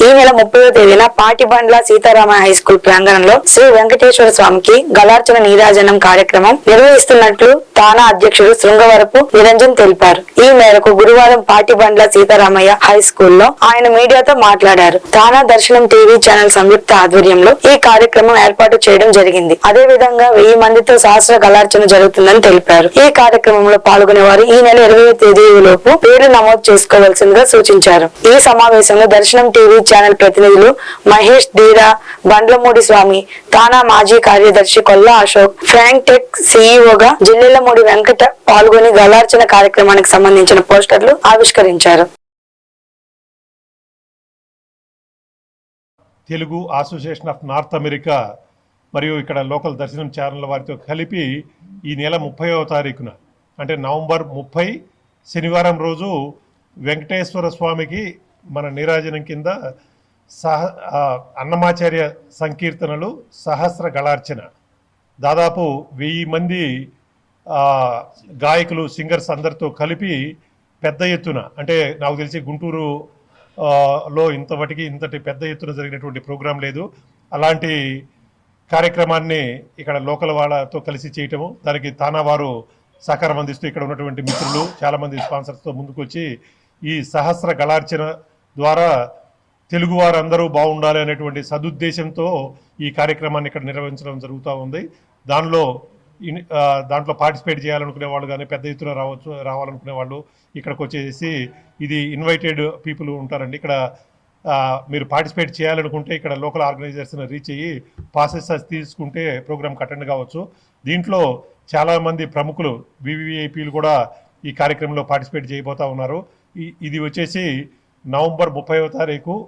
ఈ నెల తేదీన పాటిబండ్ల సీతారామ హై స్కూల్ ప్రాంగణంలో శ్రీ వెంకటేశ్వర స్వామికి గలార్చన నీరాజనం కార్యక్రమం నిర్వహిస్తున్నట్లు తానా అధ్యక్షుడు శృంగవరపు నిరంజన్ తెలిపారు. ఈ మేరకు గురువారం పాటిబండ్ల సీతారామయ్య హై స్కూల్లో ఆయన మీడియాతో మాట్లాడారు. తానా దర్శనం టీవీ ఛానల్ సంయుక్త ఆధ్వర్యంలో ఈ కార్యక్రమం ఏర్పాటు చేయడం జరిగింది. అదే విధంగా వెయ్యి మందితో సహస్ర గలార్చన జరుగుతుందని తెలిపారు. ఈ కార్యక్రమంలో పాల్గొనే వారు ఈ నెల ఇరవై తేదీ లోపు పేరు నమోదు చేసుకోవాల్సిందిగా సూచించారు. ఈ సమావేశంలో దర్శనం టీవీ ఛానల్ ప్రతినిధులు మహేష్ ధీరా బండ్లమూడి స్వామి తానా మాజీ కార్యదర్శి కొల్లా అశోక్ ఫ్రాంక్ టెక్ సీఈఓగా జిల్లెలమూడి వెంకట పాల్గొని గలార్చన కార్యక్రమానికి సంబంధించిన పోస్టర్లు ఆవిష్కరించారు. Telugu association of North America మరియు ఇక్కడ లోకల్ దర్శనం ఛానల్ వారితో కలిపి ఈ నెల ముప్పైవ తారీఖున అంటే నవంబర్ ముప్పై శనివారం రోజు వెంకటేశ్వర స్వామికి మన నీరాజనం కింద సహ అన్నమాచార్య సంకీర్తనలు సహస్ర గళార్చన. దాదాపు వెయ్యి మంది గాయకులు సింగర్స్ అందరితో కలిపి పెద్ద ఎత్తున అంటే నాకు తెలిసి గుంటూరు లో ఇంతవటికి ఇంతటి పెద్ద ఎత్తున జరిగినటువంటి ప్రోగ్రాం లేదు. అలాంటి కార్యక్రమాన్ని ఇక్కడ లోకల్ వాళ్ళతో కలిసి చేయటము దానికి తానా వారు సహకారం అందిస్తూ ఇక్కడ ఉన్నటువంటి మిత్రులు చాలామంది స్పాన్సర్స్తో ముందుకు వచ్చి ఈ సహస్ర గళార్చన ద్వారా తెలుగు వారందరూ బాగుండాలి అనేటువంటి సదుద్దేశంతో ఈ కార్యక్రమాన్ని ఇక్కడ నిర్వహించడం జరుగుతూ ఉంది. దానిలో ఇన్- దాంట్లో పార్టిసిపేట్ చేయాలనుకునే వాళ్ళు కానీ పెద్ద ఎత్తున రావచ్చు రావాలనుకునే వాళ్ళు ఇక్కడికి వచ్చేసి ఇది ఇన్వైటెడ్ పీపుల్ ఉంటారండి. ఇక్కడ మీరు పార్టిసిపేట్ చేయాలనుకుంటే ఇక్కడ లోకల్ ఆర్గనైజర్స్ని రీచ్ అయ్యి పాసెస్ తీసుకుంటే ప్రోగ్రామ్ అటెండ్ కావచ్చు. దీంట్లో చాలామంది ప్రముఖులు వివిఐపీలు కూడా ఈ కార్యక్రమంలో పార్టిసిపేట్ చేయబోతా ఉన్నారు. ఇది వచ్చేసి నవంబర్ ముప్పైవ తారీఖు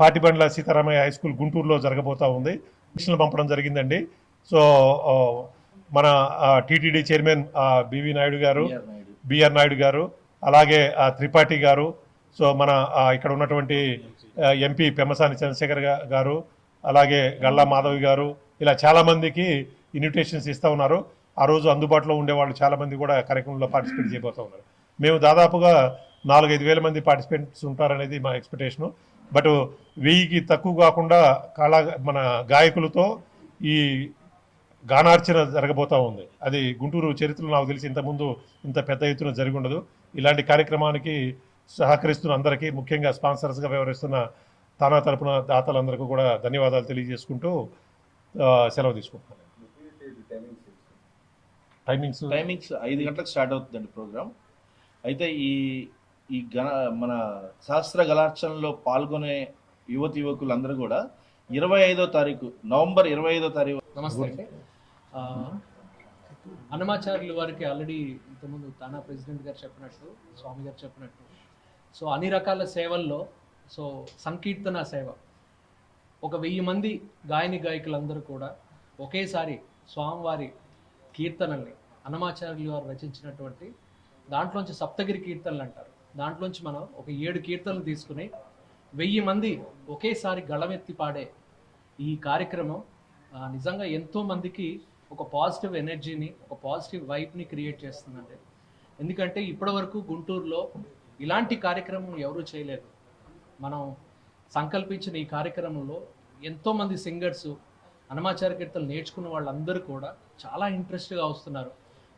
పాటిబండ్ల సీతారామయ్య హై స్కూల్ గుంటూరులో జరగబోతా ఉంది. మిషన్లు పంపడం జరిగిందండి. సో మన టీటీడీ చైర్మన్ బివి నాయుడు గారు బిఆర్ నాయుడు. గారు అలాగే త్రిపాఠి గారు సో మన ఇక్కడ ఉన్నటువంటి ఎంపీ పెమ్మసాని చంద్రశేఖర్ గారు అలాగే గల్లా మాధవి గారు ఇలా చాలా మందికి ఇన్విటేషన్స్ ఇస్తా ఉన్నారు. ఆ రోజు అందుబాటులో ఉండే వాళ్ళు చాలా మంది కూడా కార్యక్రమంలో పార్టిసిపేట్ చేయబోతా ఉన్నారు. మేము దాదాపుగా నాలుగైదు వేల మంది పార్టిసిపెంట్స్ ఉంటారనేది మా ఎక్స్పెక్టేషను. బట్ వెయ్యికి తక్కువ కాకుండా కళా మన గాయకులతో ఈ గానార్చన జరగబోతా ఉంది. అది గుంటూరు చరిత్రలో నాకు తెలిసి ఇంతకుముందు ఇంత పెద్ద ఎత్తున జరిగి ఉండదు. ఇలాంటి కార్యక్రమానికి సహకరిస్తున్న అందరికీ ముఖ్యంగా స్పాన్సర్స్గా వ్యవహరిస్తున్న తానా తరపున దాతలందరికీ కూడా ధన్యవాదాలు తెలియజేసుకుంటూ సెలవు తీసుకుంటున్నాను. టైమింగ్స్ టైమింగ్స్ ఐదు గంటలకు స్టార్ట్ అవుతుందండి ప్రోగ్రామ్. అయితే ఈ ఈ గణ మన శాస్త్ర గలార్చనలో పాల్గొనే యువతి యువకులందరూ కూడా ఇరవై ఐదో తారీఖు నవంబర్ ఇరవై ఐదో తారీఖు నమస్తే అండి. అన్నమాచార్యులు వారికి ఆల్రెడీ ఇంతకుముందు తానా ప్రెసిడెంట్ గారు చెప్పినట్టు స్వామి గారు చెప్పినట్టు. సో అన్ని రకాల సేవల్లో సో సంకీర్తన సేవ. ఒక వెయ్యి మంది గాయని గాయకులందరూ కూడా ఒకేసారి స్వామివారి కీర్తనల్ని అన్నమాచార్యులు వారు రచించినటువంటి దాంట్లోంచి సప్తగిరి కీర్తనలు అంటారు. దాంట్లోంచి మనం ఒక ఏడు కీర్తనలు తీసుకుని వెయ్యి మంది ఒకేసారి గళమెత్తి పాడే ఈ కార్యక్రమం నిజంగా ఎంతో మందికి ఒక పాజిటివ్ ఎనర్జీని ఒక పాజిటివ్ వైబ్ని క్రియేట్ చేస్తుందండి. ఎందుకంటే ఇప్పటివరకు గుంటూరులో ఇలాంటి కార్యక్రమం ఎవరూ చేయలేదు. మనం సంకల్పించిన ఈ కార్యక్రమంలో ఎంతోమంది సింగర్స్ హనుమాచార్య కీర్తనలు నేర్చుకున్న వాళ్ళందరూ కూడా చాలా ఇంట్రెస్ట్గా వస్తున్నారు.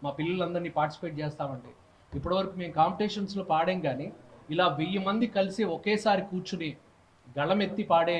మా పిల్లలందరినీ పార్టిసిపేట్ చేస్తామండి. ఇప్పటివరకు మేము కాంపిటీషన్స్లో పాడాం కానీ ఇలా వెయ్యి మంది కలిసి ఒకేసారి కూర్చుని గళమెత్తి పాడే